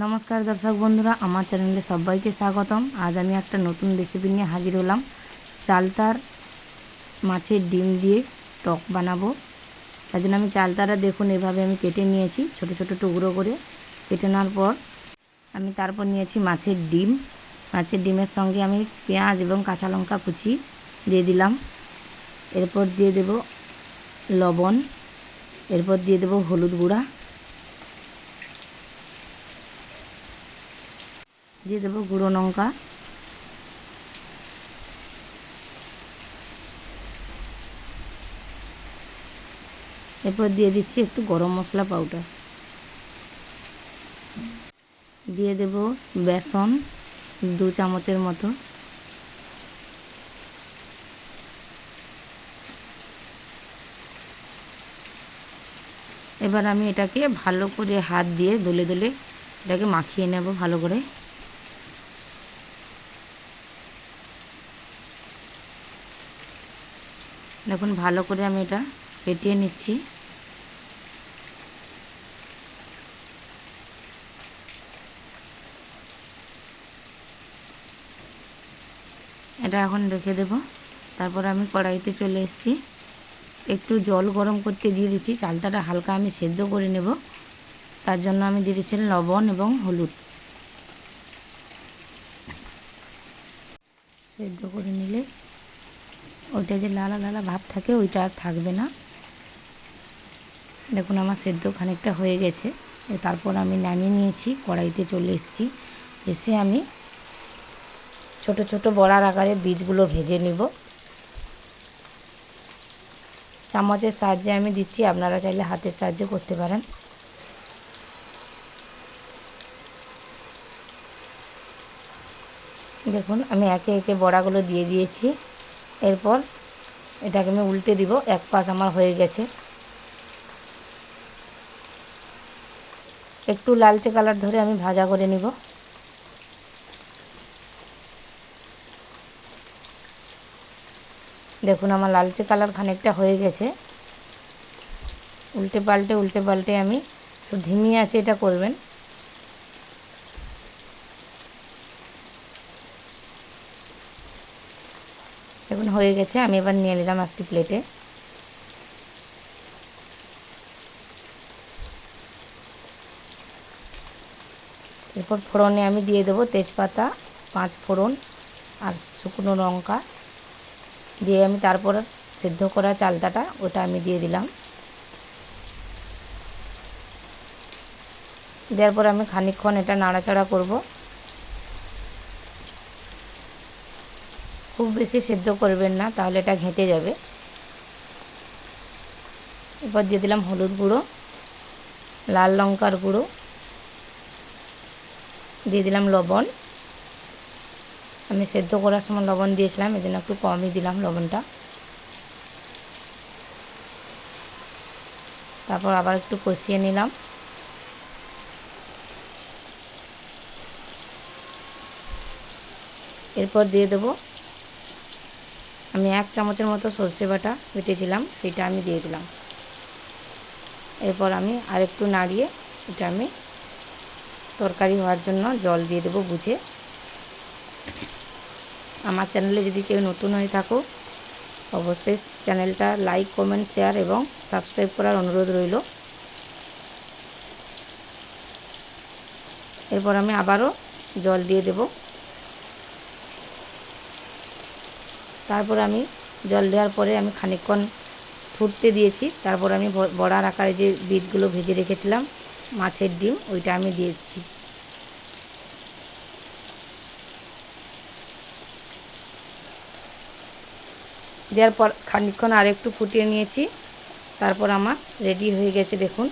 নমস্কার দর্শক বন্ধুরা, আমার চ্যানেলে সবাইকে স্বাগতম। আজ আমি একটা নতুন রেসিপি নিয়ে হাজির হলাম। চালতার মাছের ডিম দিয়ে টক বানাবো। তার জন্য আমি চালতাটা দেখুন, এভাবে আমি কেটে নিয়েছি, ছোট ছোট টুকরো করে। কেটে নেওয়ার পর আমি তারপর নিয়েছি মাছের ডিম। মাছের ডিমের সঙ্গে আমি পেঁয়াজ এবং কাঁচা লঙ্কা কুচি দিয়ে দিলাম। এরপর দিয়ে দেব লবণ। এরপর দিয়ে দেব হলুদ গুঁড়া। দিয়ে দেবো গুঁড়ো লঙ্কা। এরপর দিয়ে দিচ্ছি একটু গরম মশলা পাউডার দিয়ে দেব বেসন দু চামচের মতো। এবার আমি এটাকে ভালো করে হাত দিয়ে দলে দলে এটাকে মাখিয়ে নেব ভালো করে। দেখুন, ভালো করে আমি এটা ফেটিয়ে নিচ্ছি। এটা এখন রেখে দেব। তারপর আমি কড়াইতে চলে এসেছি। একটু জল গরম করতে দিয়ে দিচ্ছি। চালটাটা হালকা আমি সেদ্ধ করে নেব। তার জন্য আমি দিয়ে দিচ্ছি লবণ এবং হলুদ। সেদ্ধ করে নিলে ওইটা যে লালা লালা ভাব থাকে, ওইটা আর থাকবে না। দেখুন, আমার সেদ্ধ খানিকটা হয়ে গেছে। তারপর আমি নামিয়ে নিয়েছি, কড়াইতে চলে এসেছি। এসে আমি ছোট ছোট বড়ার আকারে বীজগুলো ভেজে নিব। চামচের সাহায্যে আমি দিচ্ছি, আপনারা চাইলে হাতের সাহায্যে করতে পারেন। দেখুন, আমি একে একে বড়াগুলো দিয়ে দিয়েছি। এরপর এটাকে আমি উল্টে দিব, এক পাশ আমার হয়ে গেছে। একটু লালচে কালার ধরে আমি ভাজা করে নিব। দেখুন আমার লালচে কালার খানিকটা হয়ে গেছে। উল্টে পাল্টে উল্টে পাল্টে আমি ধিমি আছে এটা করবেন। দেখুন হয়ে গেছে, আমি এবার নিয়ে নিলাম একটি প্লেটে এরপর ফোড়নে আমি দিয়ে দেবো তেজপাতা, পাঁচ ফোড়ন আর শুকনো লঙ্কা। দিয়ে আমি তারপর সেদ্ধ করা চালতাটা, ওটা আমি দিয়ে দিলাম। দেওয়ার পর আমি খানিকক্ষণ এটা নাড়াচাড়া করব। খুব বেশি সেদ্ধ করবেন না, তাহলে এটা ঘেঁটে যাবে। এরপর দিয়ে দিলাম হলুদ গুঁড়ো, লাল লঙ্কার গুঁড়ো, দিয়ে দিলাম লবণ। আমি সেদ্ধ করার সময় লবণ দিয়েছিলাম, এই একটু কমই দিলাম লবণটা। তারপর আবার একটু কষিয়ে নিলাম। এরপর দিয়ে দেবো আমি এক চামচের মতো সর্ষে বাটা বেটেছিলাম সেটা আমি দিয়ে দিলাম। এরপর আমি আরেকটু নাড়িয়ে এটা আমি তরকারি হওয়ার জন্য জল দিয়ে দেবো বুঝে। আমার চ্যানেলে যদি কেউ নতুন হয়ে থাকো, অবশ্যই চ্যানেলটা লাইক, কমেন্ট, শেয়ার এবং সাবস্ক্রাইব করার অনুরোধ রইল। এরপর আমি আবারও জল দিয়ে দেব। তারপর আমি জল দেওয়ার পরে আমি খানিকক্ষণ ফুটতে দিয়েছি। তারপর আমি বড়ার আকারে যে বীজগুলো ভেজে রেখেছিলাম, মাছের ডিম, ওইটা আমি দিয়েছি। দেওয়ার পর খানিকক্ষণ আর একটু ফুটিয়ে নিয়েছি। তারপর আমার রেডি হয়ে গেছে, দেখুন।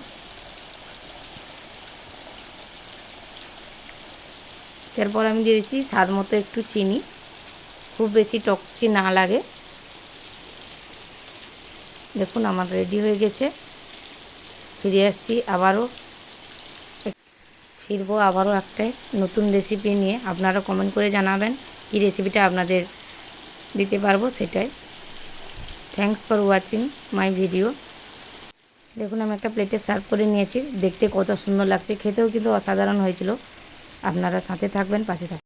এরপর আমি দিয়েছি স্বাদ মতো একটু চিনি। খুব বেশি টকচি না লাগে। দেখুন, আমার রেডি হয়ে গেছে। ফিরে আসছি আবারও। ফিরবো আবারও একটা নতুন রেসিপি নিয়ে। আপনারা কমেন্ট করে জানাবেন কি রেসিপিটা আপনাদের দিতে পারব সেটাই। Thanks for watching my video দেখুন, আমি একটা প্লেটে সার্ভ করে নিয়েছি। দেখতে কত সুন্দর লাগছে। খেতেও কিন্তু অসাধারণ হয়েছিল। আপনারা সাথে থাকবেন, পাশে থাকবেন।